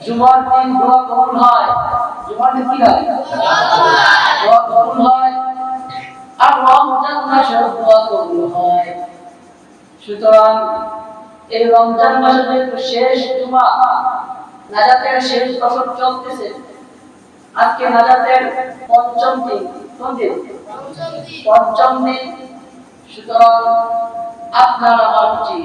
জুমার দিন দোয়া কবুল হয়। জুমার দিন কি হয়? দোয়া কবুল হয়। আর রমজান দোয়া কবুল হয়। সুতরাং এই রমজান যেহেতু শেষ জুমা, নাজাতের শেষ বছর চলতেছে। আজকে নাজাতের পঞ্চম দিন। কোন দিন? পঞ্চম দিন। সুতরাং আপনার আমার উচিত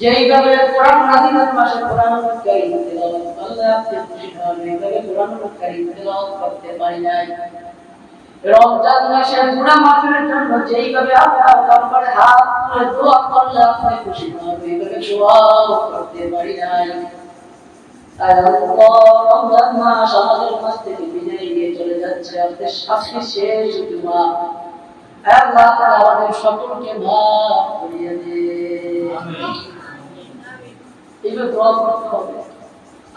যেইভাবে কোরআন নাজিলের মাসে কোরআন কারীম তেলাওয়াত করলে আপনি খুশি হন এইভাবে কোরআন কারীম তেলাওয়াত করতে পারি নাই। রমজান মাসের গুনাহ মাফের জন্য যেইভাবে আপনার দরবারে হাত তুলে দোয়া করলে আপনি খুশি হন এইভাবে দোয়াও করতে পারি নাই। মাস আল্লাহ আমাদের সকলকে মাফ করিয়ে দে এইভাবে দোয়া করতে হবে